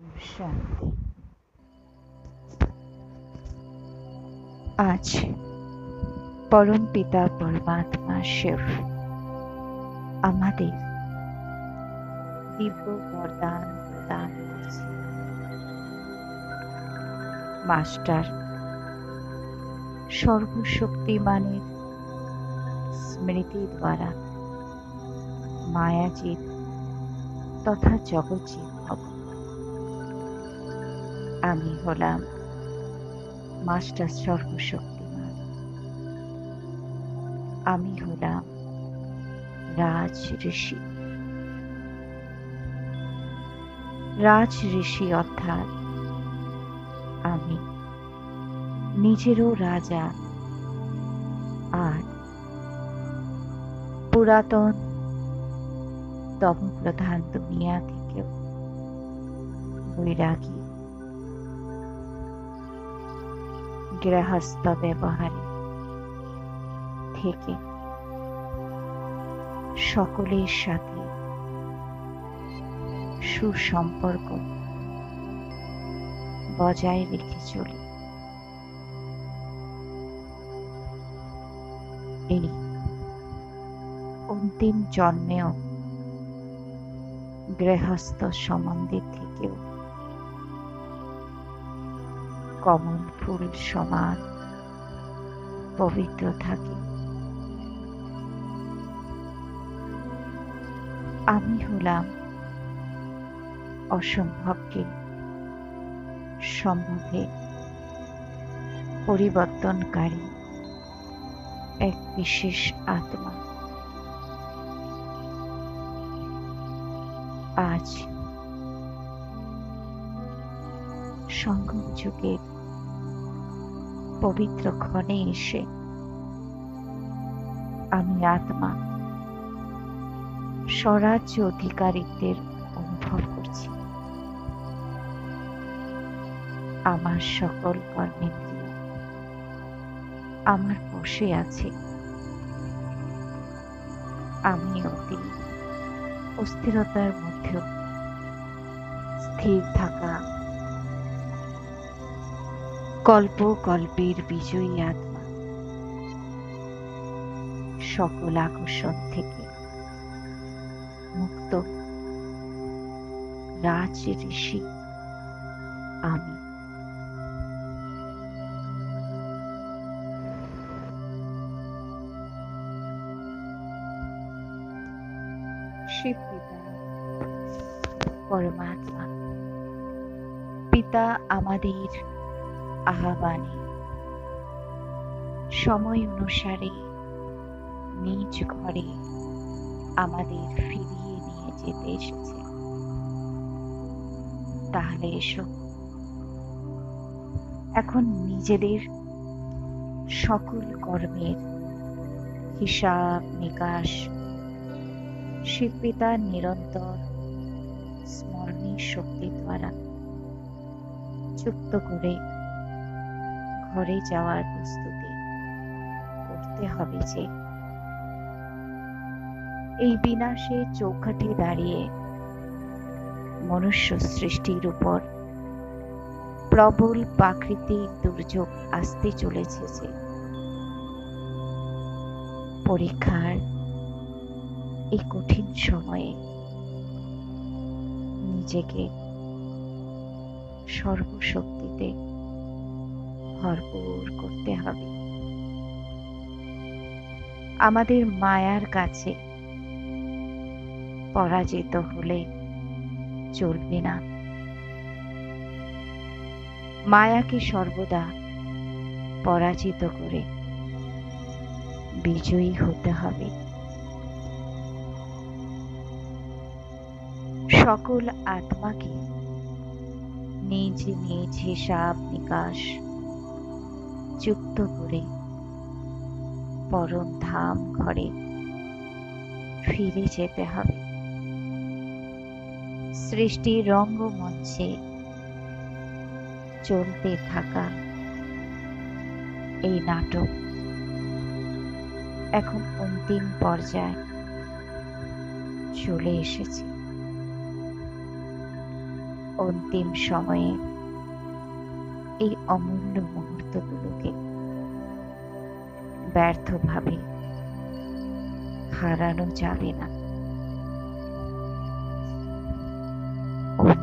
শান্তি আজ পরম পিতা পরমাত্মা শিব আমাদের দিব্য বরদান প্রদান মাস্টার সর্বশক্তিমানের স্মৃতি দ্বারা মায়াজিৎ তথা হব আমি হলাম মাস্টার সর্বশক্তিমান। আমি হলাম রাজ ঋষি। রাজ ঋষি অর্থাৎ আমি, নিজেরও রাজা আর পুরাতন তমপ্রধান দুনিয়া থেকেও বৈরাগী। গৃহস্থ ব্যবহারে। থেকে সকলের সাথে সুসম্পর্ক বজায় রেখে চলি। এই অন্তিম জন্মেও গৃহস্থ সম্বন্ধে থেকেও কমল ফুল সমান, পবিত্র থাকে। আমি হলাম অসম্ভবকে সম্ভবে পরিবর্তনকারী এক বিশেষ আত্মা। আজ সংগম যুগের পবিত্র ক্ষণে এসে আমি আত্মা, স্বরাজ্য অধিকারিত্বের অনুভব করছি। আমার সকল কর্মেন্দ্রিয়, আমার বসে আছে। আমি অতি অস্থিরতার মধ্যেও স্থির থাকা কল্প কল্পের বিজয়ী আত্মা। সকল আকর্ষণ থেকে মুক্ত রাজ ঋষি আমি। পরমাত্মা। পিতা আমাদের আহ্বানে। সময় অনুসারে নিজ ঘরে আমাদের ফিরিয়ে নিয়ে যেতে এসেছে। তাহলে এসো। এখন নিজেদের সকল কর্মের হিসাব নিকাশ শিবপিতার নিরন্তর স্মরণীয় শক্তি দ্বারা যুক্ত করে ঘরে যাওয়ার প্রস্তুতি করতে হবে যে, এই বিনাশে চৌকাঠে দাঁড়িয়ে মনুষ্য সৃষ্টির উপর প্রবল প্রাকৃতিক দুর্যোগ আসতে চলেছে যে, পরীক্ষার এই কঠিন সময়ে নিজেকে সর্বশক্তিতে ভরপুর করতে হবে। আমাদের মায়ার কাছে পরাজিত হলে চলবে না। মায়াকে সর্বদা পরাজিত করে বিজয়ী হতে হবে। সকল আত্মাকে নিজ নিজ হিসাব নিকাশ যুক্ত করে পরম ধাম ঘরে ফিরে যেতে হবে। সৃষ্টির রঙ্গমঞ্চে চলতে থাকা এই নাটক এখন অন্তিম পর্যায়ে চলে এসেছে। অন্তিম সময়ে এই অমূল্য মুহূর্তগুলোকে ব্যর্থভাবে হারানো যাবে না। ওম